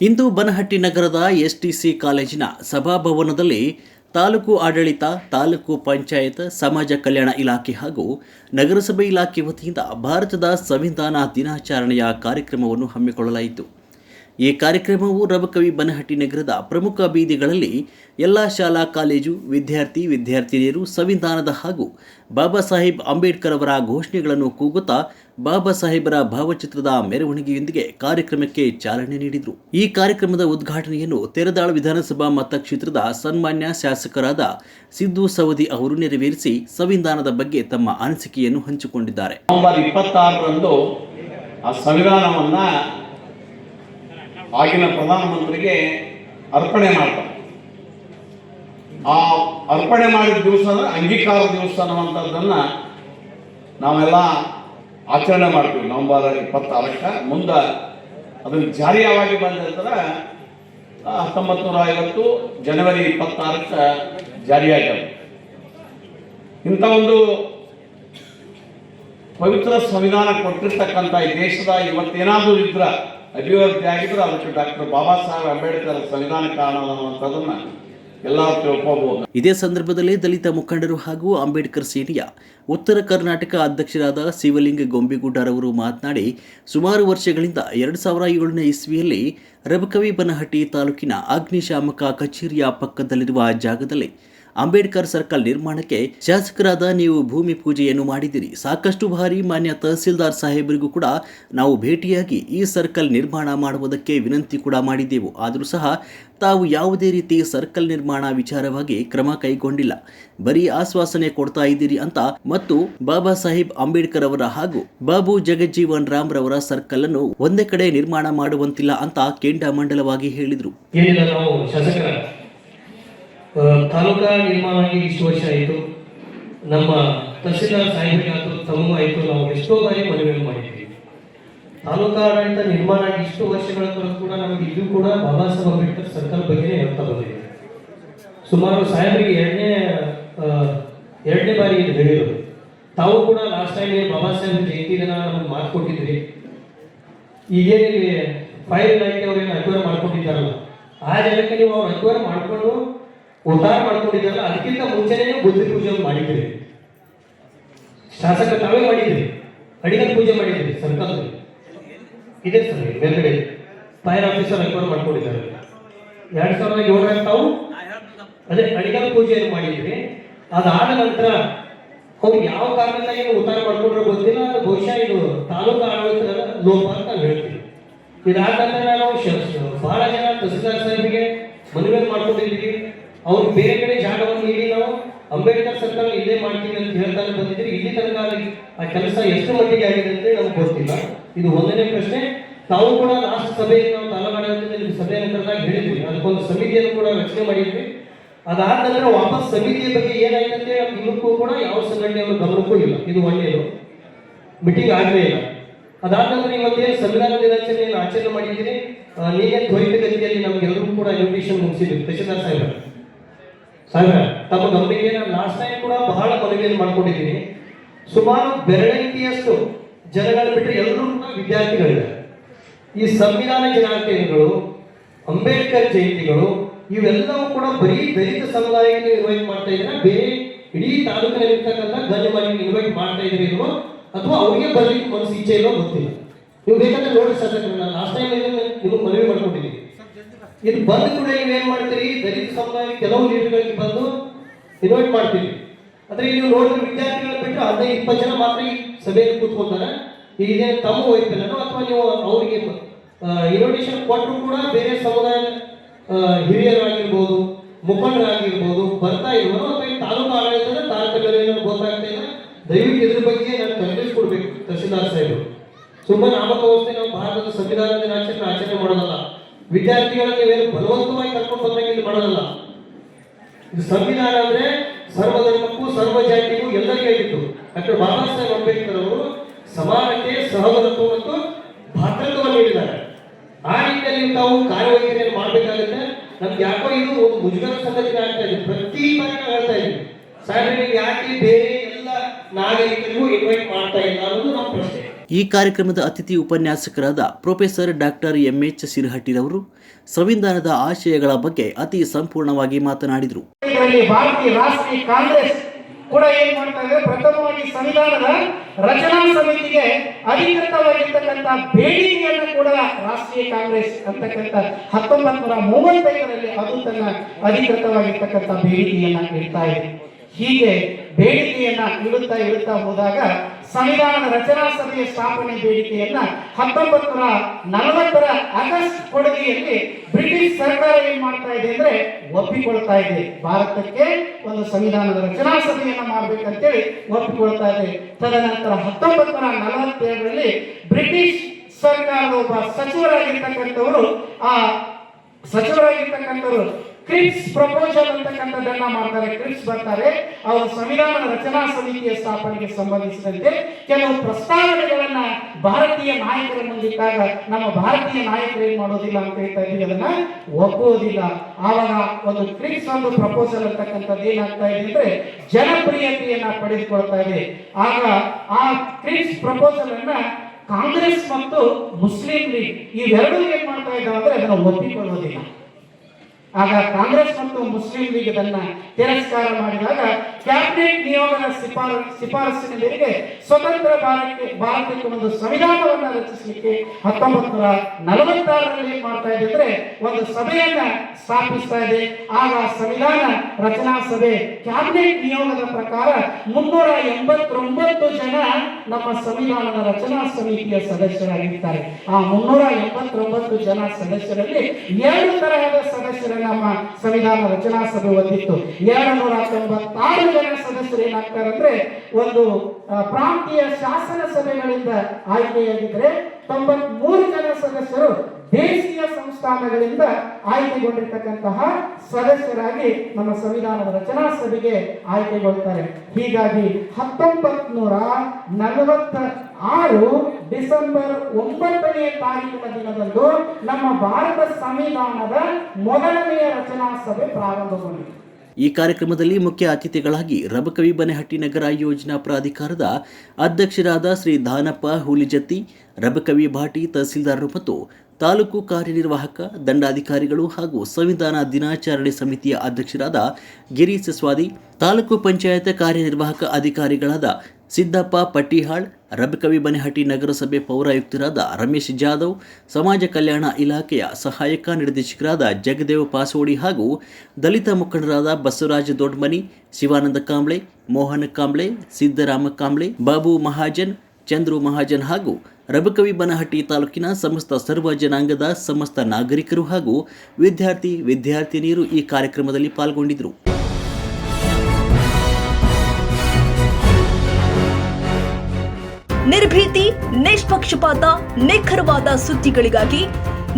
ಇಂದು ಬನಹಟ್ಟಿ ನಗರದ ಎಸ್ಟಿಸಿ ಕಾಲೇಜಿನ ಸಭಾಭವನದಲ್ಲಿ ತಾಲೂಕು ಆಡಳಿತ, ತಾಲೂಕು ಪಂಚಾಯತ್, ಸಮಾಜ ಕಲ್ಯಾಣ ಇಲಾಖೆ ಹಾಗೂ ನಗರಸಭೆ ಇಲಾಖೆ ವತಿಯಿಂದ ಭಾರತದ ಸಂವಿಧಾನ ದಿನಾಚರಣೆಯ ಕಾರ್ಯಕ್ರಮವನ್ನು ಹಮ್ಮಿಕೊಳ್ಳಲಾಯಿತು. ಈ ಕಾರ್ಯಕ್ರಮವು ರಬಕವಿ ಬನಹಟ್ಟಿ ನಗರದ ಪ್ರಮುಖ ಬೀದಿಗಳಲ್ಲಿ ಎಲ್ಲ ಶಾಲಾ, ಕಾಲೇಜು, ವಿದ್ಯಾರ್ಥಿ, ವಿದ್ಯಾರ್ಥಿನಿಯರು ಸಂವಿಧಾನದ ಹಾಗೂ ಬಾಬಾ ಸಾಹೇಬ್ ಅಂಬೇಡ್ಕರ್ ಅವರ ಘೋಷಣೆಗಳನ್ನು ಕೂಗುತ್ತಾ ಬಾಬಾ ಸಾಹೇಬರ ಭಾವಚಿತ್ರದ ಮೆರವಣಿಗೆಯೊಂದಿಗೆ ಕಾರ್ಯಕ್ರಮಕ್ಕೆ ಚಾಲನೆ ನೀಡಿದರು. ಈ ಕಾರ್ಯಕ್ರಮದ ಉದ್ಘಾಟನೆಯನ್ನು ತೆರದಾಳ ವಿಧಾನಸಭಾ ಮತಕ್ಷೇತ್ರದ ಸನ್ಮಾನ್ಯ ಶಾಸಕರಾದ ಸಿದ್ದು ಸವದಿ ಅವರು ನೆರವೇರಿಸಿ ಸಂವಿಧಾನದ ಬಗ್ಗೆ ತಮ್ಮ ಅನಿಸಿಕೆಯನ್ನು ಹಂಚಿಕೊಂಡಿದ್ದಾರೆ. ಸಂವಿಧಾನವನ್ನು ಆಗಿನ ಪ್ರಧಾನಮಂತ್ರಿಗೆ ಅರ್ಪಣೆ ಮಾಡ್ತಾರೆ. ಆ ಅರ್ಪಣೆ ಮಾಡಿದ ದಿವಸ ಅಂದ್ರೆ ಅಂಗೀಕಾರ ದಿವಸ ಅನ್ನುವಂಥದ್ದನ್ನ ನಾವೆಲ್ಲ ಆಚರಣೆ ಮಾಡ್ತೀವಿ. ನವೆಂಬರ್ ಇಪ್ಪತ್ತಾರಕ್ಕೆ ಮುಂದೆ ಅದನ್ನು ಜಾರಿಯಾಗಿ ನಂತರ ಹತ್ತೊಂಬತ್ತು ನೂರ ಐವತ್ತು ಜನವರಿ ಇಪ್ಪತ್ತಾರಕ್ಕೆ ಜಾರಿಯಾಗ್ಯದ. ಇಂಥ ಒಂದು ಪವಿತ್ರ ಸಂವಿಧಾನ ಕೊಟ್ಟಿರ್ತಕ್ಕಂಥ ಈ ದೇಶದ ಇವತ್ತೇನಾದರೂ ಇದ್ರ ಅಭಿವೃದ್ಧಿ ಆಗಿದ್ರೆ ಅದಕ್ಕೆ ಡಾಕ್ಟರ್ ಬಾಬಾ ಸಾಹೇಬ್ ಅಂಬೇಡ್ಕರ್ ಸಂವಿಧಾನ ಕಾರಣ ಇದೇ ಸಂದರ್ಭದಲ್ಲಿ ದಲಿತ ಮುಖಂಡರು ಹಾಗೂ ಅಂಬೇಡ್ಕರ್ ಸೇನೆಯ ಉತ್ತರ ಕರ್ನಾಟಕ ಅಧ್ಯಕ್ಷರಾದ ಶಿವಲಿಂಗ ಗೊಂಬಿಗುಡ್ಡರವರು ಮಾತನಾಡಿ, ಸುಮಾರು ವರ್ಷಗಳಿಂದ ಎರಡು ಸಾವಿರ ಏಳನೇ ಇಸ್ವಿಯಲ್ಲಿ ರಬಕವಿ ಬನಹಟ್ಟಿ ತಾಲೂಕಿನ ಅಗ್ನಿಶಾಮಕ ಕಚೇರಿಯ ಪಕ್ಕದಲ್ಲಿರುವ ಜಾಗದಲ್ಲಿ ಅಂಬೇಡ್ಕರ್ ಸರ್ಕಲ್ ನಿರ್ಮಾಣಕ್ಕೆ ಶಾಸಕರಾದ ನೀವು ಭೂಮಿ ಪೂಜೆಯನ್ನು ಮಾಡಿದಿರಿ ಸಾಕಷ್ಟು ಬಾರಿ ಮಾನ್ಯ ತಹಸೀಲ್ದಾರ್ ಸಾಹೇಬರಿಗೂ ಕೂಡ ನಾವು ಭೇಟಿಯಾಗಿ ಈ ಸರ್ಕಲ್ ನಿರ್ಮಾಣ ಮಾಡುವುದಕ್ಕೆ ವಿನಂತಿ ಕೂಡ ಮಾಡಿದ್ದೆವು ಆದರೂ ಸಹ ತಾವು ಯಾವುದೇ ರೀತಿ ಸರ್ಕಲ್ ನಿರ್ಮಾಣ ವಿಚಾರವಾಗಿ ಕ್ರಮ ಕೈಗೊಂಡಿಲ್ಲ. ಬರೀ ಆಶ್ವಾಸನೆ ಕೊಡ್ತಾ ಇದ್ದೀರಿ ಅಂತ ಮತ್ತು ಬಾಬಾ ಸಾಹೇಬ್ ಅಂಬೇಡ್ಕರ್ ಅವರ ಹಾಗೂ ಬಾಬು ಜಗಜ್ಜೀವನ್ ರಾಮ್ ರವರ ಸರ್ಕಲ್ ಅನ್ನು ಒಂದೇ ಕಡೆ ನಿರ್ಮಾಣ ಮಾಡುವಂತಿಲ್ಲ ಅಂತ ಕೆಂಡಾಮಂಡಲವಾಗಿ ಹೇಳಿದರು ಏನಿಲ್ಲ ನಾವು ಶಾಸಕರ ಆ, ತಾಲೂಕಾ ನಿರ್ಮಾಣ ಆಗಿ ಇಷ್ಟು ವರ್ಷ ಆಯಿತು. ನಮ್ಮ ತಹಸೀಲ್ದಾರ್ ಸಾಹೇಬರಿಗೆ ಆಯಿತು ಆಯಿತು, ನಾವು ಎಷ್ಟೋ ಬಾರಿ ಮನವಿ ಮಾಡಿದ್ದೀವಿ ತಾಲೂಕಾ ಆಡಳಿತ ನಿರ್ಮಾಣ ಆಗಿ ಇಷ್ಟು ವರ್ಷಗಳ ತನಕ ಕೂಡ ನಮಗೆ ಇದು ಕೂಡ ಬಾಬಾ ಸಾಹೇಬ್ ಅಂಬೇಡ್ಕರ್ ಸರ್ಕಲ್ ಬಗ್ಗೆನೇ ಹೇಳ್ತಾ ಬಂದಿದೆ. ಸುಮಾರು ಸಾಹೇಬರಿಗೆ ಎರಡನೇ ಎರಡನೇ ಬಾರಿ ಇದು ಹೇಳಿರೋದು ತಾವು ಕೂಡ ಲಾಸ್ಟ್ ಟೈಮ್ ಬಾಬಾ ಸಾಹೇಬ್ ಜಯಂತಿ ದಿನ ನಮಗೆ ಮಾತು ಕೊಟ್ಟಿದ್ರಿ ಫೈರ್ ಇಲಾಖೆ ಅವ್ರೇನು ಅಕ್ವೈರ್ ಮಾಡ್ಕೊಂಡಿದ್ದಾರಲ್ಲ ಆ ಜನಕ್ಕೆ ನೀವು ಅವ್ರು ಅಕ್ವೈರ್ ಮಾಡ್ಕೊಂಡು ಉದ್ಧಾರ ಮಾಡ್ಕೊಂಡಿದ್ದಲ್ಲ ಅದಕ್ಕಿಂತ ಮುಂಚೆನೇ ಬುದ್ಧಿ ಪೂಜೆ ಮಾಡಿದ್ರಿ. ಶಾಸಕ ತಾವೇ ಮಾಡಿದ್ರಿ. ಅಡಿಗಲ್ ಪೂಜೆ ಮಾಡಿದ್ರಿ ಸರ್ಕಲ್ ಇದೆ ಸರ್, ಮೇಲ್ಗಡೆ. ಫೈರ್ ಆಫೀಸರ್ ಅಕ್ವೈರ್ ಮಾಡ್ಕೊಂಡಿದ್ದಾರೆ. ಎರಡ್ ಸಾವಿರದ ಏಳರಲ್ಲಿ ತಾವು ಅದೇ ಅಡಿಗಲ್ ಪೂಜೆಯನ್ನು ಮಾಡಿದ್ರಿ, ಅದಾದ ನಂತರ ಅವ್ರು ಯಾವ ಕಾರಣದಿಂದ ಏನು ಉದ್ಧಾರ ಮಾಡ್ಕೊಂಡ್ರೆ ಗೊತ್ತಿಲ್ಲ ಬಹುಶಃ ಇದು ತಾಲೂಕು ಆಡಳಿತದ ಲೋಪ ಅಂತ ನಾವು ಹೇಳ್ತೀವಿ. ಇದಾದ ನಂತರ ನಾವು ಬಹಳ ಜನ ತಹಸೀಲ್ದಾರ್ ಸಾಹೇಬಿಗೆ ಮನವಿ ಮಾಡ್ಕೊಂಡಿದ್ದೀವಿ. ಅವ್ರು ಬೇರೆ ಕಡೆ ಜಾಗವನ್ನು ನೀಡಿ ನಾವು ಅಂಬೇಡ್ಕರ್ ಸರ್ಕಾರ ಇಲ್ಲೇ ಮಾಡ್ತೀವಿ ಅಂತ ಹೇಳ್ತಾ ಬಂದಿದ್ರೆ ಇಲ್ಲಿ ತನಕ ಆ ಕೆಲಸ ಎಷ್ಟು ಮಟ್ಟಿಗೆ ಆಗಿದೆ ಅಂತ ನಮ್ಗೆ ಗೊತ್ತಿಲ್ಲ. ಇದು ಒಂದನೇ ಪ್ರಶ್ನೆ. ತಾವು ಕೂಡ ಲಾಸ್ಟ್ ಸಭೆಯಲ್ಲಿ ನಾವು ತಾಲೂಕಾಡಳಿತದಲ್ಲಿ ಸಭೆಯನ್ನು ಕರೆದಾಗ ಹೇಳಿದ್ವಿ. ಅದಕ್ಕೊಂದು ಸಮಿತಿಯನ್ನು ಕೂಡ ರಚನೆ ಮಾಡಿದ್ವಿ. ಅದಾದ ನಂತರ ವಾಪಸ್ ಸಮಿತಿಯ ಬಗ್ಗೆ ಏನಾಯ್ತಂತೆ ಇನ್ನಕ್ಕೂ ಕೂಡ ಯಾವ ಸಂಘಟನೆಯವರು ಗಮನಕ್ಕೂ ಇಲ್ಲ. ಇದು ಒಳ್ಳೆಯದು. ಮೀಟಿಂಗ್ ಆಗಲೇ ಇಲ್ಲ. ಅದಾದ ನಂತರ ಇವತ್ತೇನು ಸಂವಿಧಾನ ದಿನಾಚರಣೆಯನ್ನು ಆಚರಣೆ ಮಾಡಿದ್ದೀರಿ? ನೀನೇ ತ್ವರಿತ ಗತಿಯಲ್ಲಿ ನಮಗೆಲ್ಲರೂ ಕೂಡ ಇನ್ವಿಟೇಷನ್ ಮುಗಿಸಿದ್ವಿ ತಹಶೀಲ್ದಾರ್ ಸಾಹೇಬ್ ಸಾಹೇಬ್ರ, ತಮ್ಮ ಗಮನಿಗೆ ನಾನು ಲಾಸ್ಟ್ ಟೈಮ್ ಕೂಡ ಬಹಳ ಮನವಿಯನ್ನು ಮಾಡ್ಕೊಂಡಿದ್ದೀನಿ. ಸುಮಾರು ಬೆರಳಿಕೆಯಷ್ಟು ಜನಗಳು ಬಿಟ್ಟರೆ ಎಲ್ಲರೂ ವಿದ್ಯಾರ್ಥಿಗಳಿದ್ದಾರೆ. ಈ ಸಂವಿಧಾನ ಜನಾಂಗಗಳು ಅಂಬೇಡ್ಕರ್ ಜಯಂತಿಗಳು, ಇವೆಲ್ಲವೂ ಕೂಡ ಬರೀ ದಲಿತ ಸಮುದಾಯಕ್ಕೆ ಇನ್ವೈಟ್ ಮಾಡ್ತಾ ಇದ್ರೆ ಬೇರೆ ಇಡೀ ತಾಲೂಕಿನಲ್ಲಿ ಇರ್ತಕ್ಕಂಥ ಗಣ್ಯಮಾನ್ಯರಿಗೆ ಇನ್ವೈಟ್ ಮಾಡ್ತಾ ಇದ್ರೆ ಇಲ್ವೋ, ಅಥವಾ ಅವರಿಗೆ ಬರಲಿಕ್ಕೆ ಮನಸ್ಸು ಇಚ್ಛೆ ಇಲ್ಲೋ ಗೊತ್ತಿಲ್ಲ. ನೀವು ಬೇಕಾದ್ರೆ ನೋಡಿ ನಾನು ಲಾಸ್ಟ್ ಟೈಮ್ ನಿಮಗೆ ಮನವಿ ಇದು ಬಂದ ಕೂಡ ನೀವೇನ್ ಮಾಡ್ತೀರಿ? ದಲಿತ ಸಮುದಾಯ ಕೆಲವು ಲೀಡರ್ಗಳಿಗೆ ಬಂದು ಇನ್ವೈಟ್ ಮಾಡ್ತೀರಿ. ಆದ್ರೆ ನೀವು ನೋಡಿದ್ರೆ ವಿದ್ಯಾರ್ಥಿಗಳ ಬಿಟ್ಟು ಹದಿನೈದು, ಇಪ್ಪತ್ತು ಜನ ಮಾತ್ರ ಈ ಸಭೆಯಲ್ಲಿ ಕೂತ್ಕೊಳ್ತಾರೆ ಈಗ ತಮ್ಮ ವೈಫಲ್ಯನೋ ಅಥವಾ ನೀವು ಅವರಿಗೆ ಇನ್ವಿಟೇಷನ್ ಕೊಟ್ಟರು ಕೂಡ ಬೇರೆ ಸಮುದಾಯ ಹಿರಿಯರಾಗಿರ್ಬೋದು, ಮುಖಂಡರಾಗಿರ್ಬೋದು, ಬರ್ತಾ ಇಲ್ವೋ ಅಥವಾ ತಾಲೂಕು ಆಡಳಿತದ ಏನೋ ಗೊತ್ತಾಗ್ತಾ ಇಲ್ಲ ದಯವಿಟ್ಟು ಇದ್ರ ಬಗ್ಗೆ ನಾನು ಕನ್ಫ್ಯೂಸ್ ಕೊಡ್ಬೇಕು ತಹಸೀಲ್ದಾರ್ ಸಾಹೇಬರು. ಸುಮ್ಮನೆ ವ್ಯವಸ್ಥೆ ನಾವು ಭಾರತದ ಸಂವಿಧಾನ ದಿನಾಚರಣೆ ಆಚರಣೆ ಮಾಡೋದಲ್ಲ. ವಿದ್ಯಾರ್ಥಿಗಳನ್ನ ಏನು ಬಲವಂತವಾಗಿ ಕರ್ಕೊಂಡು ಬಂದಾಗ ಇಲ್ಲಿ ಮಾಡೋದಲ್ಲ ಇದು ಸಂವಿಧಾನ ಅಂದ್ರೆ ಸರ್ವಧರ್ಮಕ್ಕೂ ಸರ್ವ ಜಾತಿಗೂ ಎಲ್ಲರಿಗೂ ಆಗಿತ್ತು ಡಾಕ್ಟರ್ ಬಾಬಾ ಸಾಹೇಬ್ ಅಂಬೇಡ್ಕರ್ ಅವರು ಸಮಾನತೆ, ಸಹೋದರತ್ವ ಮತ್ತು ಭಾತೃತ್ವವನ್ನು ನೀಡಿದ್ದಾರೆ ಆ ರೀತಿಯಲ್ಲಿ ತಾವು ಕಾರ್ಯವೈಖರಿಯನ್ನು ಮಾಡಬೇಕಾಗುತ್ತೆ. ನಮ್ಗೆ ಯಾಕೋ ಇದು ಒಂದು ಮುಜುಗರ ಸಂಗತಿ ಆಗ್ತಾ ಇದೆ. ಪ್ರತಿ ಬಾರಿ ನಾವು ಹೇಳ್ತಾ ಇದ್ದೀವಿ ಯಾಕೆ ಬೇರೆ ಎಲ್ಲ ನಾಗರಿಕರಿಗೂ ಇನ್ವೈಟ್ ಮಾಡ್ತಾ ಇಲ್ಲ ಅನ್ನೋದು ನಮ್ಮ ಪ್ರಶ್ನೆ. ಈ ಕಾರ್ಯಕ್ರಮದ ಅತಿಥಿ ಉಪನ್ಯಾಸಕರಾದ professor doctor M M H ಸಿರಹಟ್ಟಿರವರು ಸಂವಿಧಾನದ ಆಶಯಗಳ ಬಗ್ಗೆ ಅತಿ ಸಂಪೂರ್ಣವಾಗಿ ಮಾತನಾಡಿದರು. ಭಾರತೀಯ ರಾಷ್ಟ್ರೀಯ ಕಾಂಗ್ರೆಸ್ ಕೂಡ ಏನ್ ಮಾಡ್ತಾ ಇದೆ ಪ್ರಥಮವಾಗಿ ಸಂವಿಧಾನದ ರಚನಾ ಸಮಿತಿಗೆ ಅಧಿಕೃತವಾಗಿರ್ತಕ್ಕಂಥ ಬೇಡಿಕೆಯನ್ನು ಕೂಡ ರಾಷ್ಟ್ರೀಯ ಕಾಂಗ್ರೆಸ್ ಅಂತಕ್ಕಂಥ ಹತ್ತೊಂಬತ್ತು ನೂರ ಮೂವತ್ತೈದರಲ್ಲಿ ಅದು ತನ್ನ ಅಧಿಕೃತವಾಗಿರ್ತಕ್ಕಂಥ ಬೇಡಿಕೆಯನ್ನ ಇಡ್ತಾ ಇದೆ. ಹೀಗೆ ಬೇಡಿಕೆಯನ್ನ ಇಡುತ್ತಾ ಇಡುತ್ತಾ ಹೋದಾಗ ಸಂವಿಧಾನದ ರಚನಾ ಸಭೆಯ ಸ್ಥಾಪನೆ ಬೇಡಿಕೆಯನ್ನ ಹತ್ತೊಂಬತ್ತು ನೂರ ನಲವತ್ತರ ಆಗಸ್ಟ್ ಕೊಡುಗೆಯಲ್ಲಿ ಬ್ರಿಟಿಷ್ ಸರ್ಕಾರ ಏನ್ ಮಾಡ್ತಾ ಇದೆ ಅಂದ್ರೆ ಒಪ್ಪಿಕೊಳ್ತಾ ಇದೆ. ಭಾರತಕ್ಕೆ ಒಂದು ಸಂವಿಧಾನದ ರಚನಾ ಸಭೆಯನ್ನ ಮಾಡ್ಬೇಕಂತೇಳಿ ಒಪ್ಪಿಕೊಳ್ತಾ ಇದೆ. ತದನಂತರ ಹತ್ತೊಂಬತ್ತು ನಲವತ್ತೇಳರಲ್ಲಿ ಬ್ರಿಟಿಷ್ ಸರ್ಕಾರದ ಒಬ್ಬ ಸಚಿವರಾಗಿರ್ತಕ್ಕಂಥವರು, ಆ ಸಚಿವರಾಗಿರ್ತಕ್ಕಂಥವ್ರು ಕ್ರಿಪ್ಸ್ ಪ್ರಪೋಸಲ್ ಅಂತಕ್ಕಂಥದ್ದನ್ನ ಮಾಡ್ತಾರೆ. ಕ್ರಿಪ್ಸ್ ಬರ್ತಾರೆ. ಅವರು ಸಂವಿಧಾನ ರಚನಾ ಸಮಿತಿಯ ಸ್ಥಾಪನೆಗೆ ಸಂಬಂಧಿಸಿದಂತೆ ಕೆಲವು ಪ್ರಸ್ತಾವನೆಗಳನ್ನ ಭಾರತೀಯ ನಾಯಕರ ಮುಂದಿಟ್ಟಾಗ ನಮ್ಮ ಭಾರತೀಯ ನಾಯಕರು ಏನ್ ಮಾಡೋದಿಲ್ಲ ಅಂತ ಹೇಳ್ತಾ ಇದ್ದೀವಿ. ಅದನ್ನ ಒಪ್ಪುವುದಿಲ್ಲ ಆವಾಗ ಒಂದು ಕ್ರಿಪ್ಸ್ ಒಂದು ಪ್ರಪೋಸಲ್ ಅಂತಕ್ಕಂಥದ್ದು ಏನಾಗ್ತಾ ಇದೆ ಅಂದ್ರೆ ಜನಪ್ರಿಯತೆಯನ್ನ ಪಡೆದುಕೊಳ್ತಾ ಇದೆ. ಆಗ ಆ ಕ್ರಿಪ್ಸ್ ಪ್ರಪೋಸಲ್ ಅನ್ನ ಕಾಂಗ್ರೆಸ್ ಮತ್ತು ಮುಸ್ಲಿಂ ಲೀಗ್ ಇವೆರಡೂ ಏನ್ ಮಾಡ್ತಾ ಇದ್ದಾವೆ ಅಂದ್ರೆ ಅದನ್ನ ಒಪ್ಪಿಕೊಳ್ಳುವುದಿಲ್ಲ ಆಗ ಕಾಂಗ್ರೆಸ್ ಮತ್ತು ಮುಸ್ಲಿಂ ಲೀಗ್ ಅದನ್ನ ತಿರಸ್ಕಾರ ಮಾಡಿದಾಗ ಕ್ಯಾಬಿನೆಟ್ ನಿಯೋಗದ ಶಿಫಾರ ಶಿಫಾರಸಿನ ಮೇರೆಗೆ ಸ್ವತಂತ್ರ ಭಾರತಕ್ಕೆ ಭಾರತಕ್ಕೆ ಒಂದು ಸಂವಿಧಾನವನ್ನ ರಚಿಸಲಿಕ್ಕೆ ಹತ್ತೊಂಬತ್ತು ನೂರ ನಲವತ್ತಾರರಲ್ಲಿ ಮಾಡ್ತಾ ಇದೆ ಒಂದು ಸಭೆಯನ್ನ ಸ್ಥಾಪಿಸ್ತಾ ಇದೆ. ಆಗ ಸಂವಿಧಾನ ರಚನಾ ಸಭೆ ಕ್ಯಾಬಿನೆಟ್ ನಿಯೋಗದ ಪ್ರಕಾರ ಮುನ್ನೂರ ಎಂಬತ್ತೊಂಬತ್ತು ಜನ ನಮ್ಮ ಸಂವಿಧಾನದ ರಚನಾ ಸಮಿತಿಯ ಸದಸ್ಯರಾಗಿರ್ತಾರೆ. ಆ ಮುನ್ನೂರ ಎಂಬತ್ತೊಂಬತ್ತು ಜನ ಸದಸ್ಯರಲ್ಲಿ ಎರಡು ತರಹದ ಸದಸ್ಯರ ನಮ್ಮ ಸಂವಿಧಾನ ರಚನಾ ಸಭೆ ಹೊಂದಿತ್ತು. ಎರಡು ನೂರ ತೊಂಬತ್ತಾರು ಜನ ಸದಸ್ಯರು ಏನಾಗ್ತಾರೆ ಅಂದ್ರೆ ಒಂದು ಪ್ರಾಂತೀಯ ಶಾಸನ ಸಭೆಗಳಿಂದ ಆಯ್ಕೆಯಾಗಿದ್ರೆ ತೊಂಬತ್ ಮೂರು ಜನ ಸದಸ್ಯರು ದೇಶೀಯ ಸಂಸ್ಥಾನಗಳಿಂದ ಆಯ್ಕೆಗೊಂಡಿರ್ತಕ್ಕಂತಹ ಸದಸ್ಯರಾಗಿ ನಮ್ಮ ಸಂವಿಧಾನದ ರಚನಾ ಸಭೆಗೆ ಆಯ್ಕೆಗೊಳ್ತಾರೆ. ಹೀಗಾಗಿ ಹತ್ತೊಂಬತ್ ನೂರ ನಲವತ್ತ ಆರು ಡಿಸೆಂಬರ್ ಒಂಬತ್ತನೇ ತಾರೀಕಿನ ದಿನದಂದು ನಮ್ಮ ಭಾರತ ಸಂವಿಧಾನದ ಮೊದಲನೆಯ ರಚನಾ ಸಭೆ ಪ್ರಾರಂಭಗೊಂಡಿತು. ಈ ಕಾರ್ಯಕ್ರಮದಲ್ಲಿ ಮುಖ್ಯ ಅತಿಥಿಗಳಾಗಿ ರಬಕವಿ ಬನೆಹಟ್ಟಿ ನಗರ ಯೋಜನಾ ಪ್ರಾಧಿಕಾರದ ಅಧ್ಯಕ್ಷರಾದ ಶ್ರೀ ದಾನಪ್ಪ ಹುಲಿಜತ್ತಿ ರಬಕವಿ ಭಾಟಿ ತಹಸೀಲ್ದಾರರು ಮತ್ತು ತಾಲೂಕು ಕಾರ್ಯನಿರ್ವಾಹಕ, ದಂಡಾಧಿಕಾರಿಗಳು ಹಾಗೂ ಸಂವಿಧಾನ ದಿನಾಚರಣೆ ಸಮಿತಿಯ ಅಧ್ಯಕ್ಷರಾದ ಗಿರಿ ಸಸ್ವಾದಿ, ತಾಲೂಕು ಪಂಚಾಯತ್ ಕಾರ್ಯನಿರ್ವಾಹಕ ಅಧಿಕಾರಿಗಳಾದ ಸಿದ್ದಪ್ಪ ಪಟ್ಟಿಹಾಳ್, ರಬಕವಿ ಬನಿಹಟ್ಟಿ ನಗರಸಭೆ ಪೌರಾಯುಕ್ತರಾದ ರಮೇಶ್ ಜಾಧವ್, ಸಮಾಜ ಕಲ್ಯಾಣ ಇಲಾಖೆಯ ಸಹಾಯಕ ನಿರ್ದೇಶಕರಾದ ಜಗದೇವ್ ಪಾಸೋಡಿ ಹಾಗೂ ದಲಿತ ಮುಖಂಡರಾದ ಬಸವರಾಜ ದೊಡ್ಮನಿ, ಶಿವಾನಂದ ಕಾಂಬ್ಳೆ, ಮೋಹನ ಕಾಂಬ್ಳೆ ಸಿದ್ದರಾಮ ಕಾಂಬ್ಳೆ, ಬಾಬು ಮಹಾಜನ್ ಚಂದ್ರು ಮಹಾಜನ್ ಹಾಗೂ ರಬಕವಿ ಬನಹಟ್ಟಿ ತಾಲೂಕಿನ ಸಮಸ್ತ ಸರ್ವ ಜನಾಂಗದ ಸಮಸ್ತ ನಾಗರಿಕರು ಹಾಗೂ ವಿದ್ಯಾರ್ಥಿ ವಿದ್ಯಾರ್ಥಿನಿಯರು ಈ ಕಾರ್ಯಕ್ರಮದಲ್ಲಿ ಪಾಲ್ಗೊಂಡಿದ್ದರು. ನಿರ್ಭೀತಿ, ನಿಷ್ಪಕ್ಷಪಾತ, ನಿಖರವಾದ ಸುದ್ದಿಗಳಿಗಾಗಿ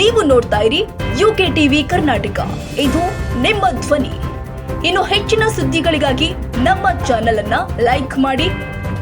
ನೀವು ನೋಡ್ತಾ ಇರಿ ಯುಕೆ ಟಿವಿ ಕರ್ನಾಟಕ. ಇದು ನಿಮ್ಮ ಧ್ವನಿ. ಇನ್ನು ಹೆಚ್ಚಿನ ಸುದ್ದಿಗಳಿಗಾಗಿ ನಮ್ಮ ಚಾನೆಲ್ ಅನ್ನ ಲೈಕ್ ಮಾಡಿ